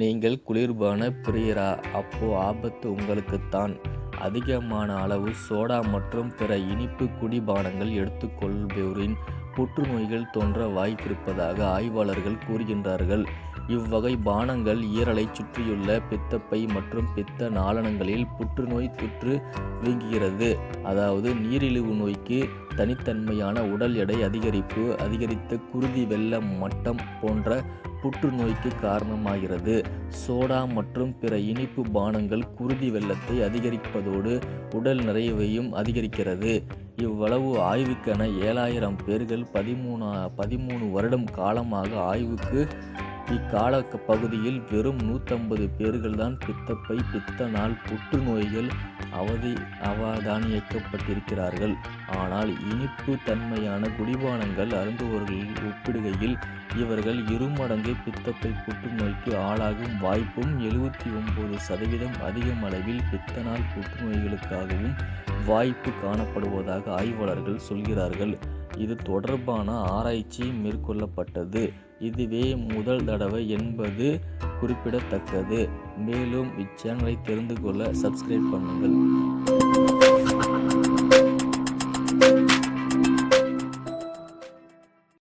நீங்கள் குளிர்பான பிரியரா? அப்போ ஆபத்து உங்களுக்குத்தான். அதிகமான அளவு சோடா மற்றும் பிற இனிப்பு குடிபானங்கள் எடுத்துக்கொள்பவரின் புற்றுநோய்கள் தோன்ற வாய்ப்பிருப்பதாக ஆய்வாளர்கள் கூறுகின்றார்கள். இவ்வகை பானங்கள் ஈரலைச் சுற்றியுள்ள பித்தப்பை மற்றும் பித்த நாளனங்களில் புற்றுநோய் தொற்று வீங்குகிறது. அதாவது நீரிழிவு நோய்க்கு தனித்தன்மையான உடல் எடை அதிகரிப்பு அதிகரித்த குருதி வெள்ள மட்டம் போன்ற புற்றுநோய்க்கு காரணமாகிறது. சோடா மற்றும் பிற இனிப்பு பானங்கள் குருதி வெள்ளத்தை அதிகரிப்பதோடு உடல் நிறைவையும் அதிகரிக்கிறது. இவ்வளவு ஆய்வுக்கென ஏழாயிரம் பேர்கள் பதிமூணு பதிமூணு வருடம் காலமாக ஆய்வுக்கு இக்கால பகுதியில் வெறும் நூற்றம்பது பேர்கள்தான் பித்தப்பை பித்த நாள் புற்றுநோய்கள் அவதி அவதானியக்கப்பட்டிருக்கிறார்கள் ஆனால் இனிப்பு தன்மையான குடிபானங்கள் அருந்துவர்களில் ஒப்பிடுகையில் இவர்கள் இருமடங்கு பித்தப்பை புற்றுநோய்க்கு ஆளாகும் வாய்ப்பும் எழுபத்தி ஒன்பது சதவீதம் அதிகம் அளவில் பித்தனால் புற்றுநோய்களுக்காகவும் வாய்ப்பு காணப்படுவதாக ஆய்வாளர்கள் சொல்கிறார்கள். இது தொடர்பான ஆராய்ச்சி மேற்கொள்ளப்பட்டது. இதுவே முதல் தடவை என்பது குறிப்பிடத்தக்கது. மேலும் இச்சேனலை தெரிந்து கொள்ள சப்ஸ்கிரைப் பண்ணுங்கள்.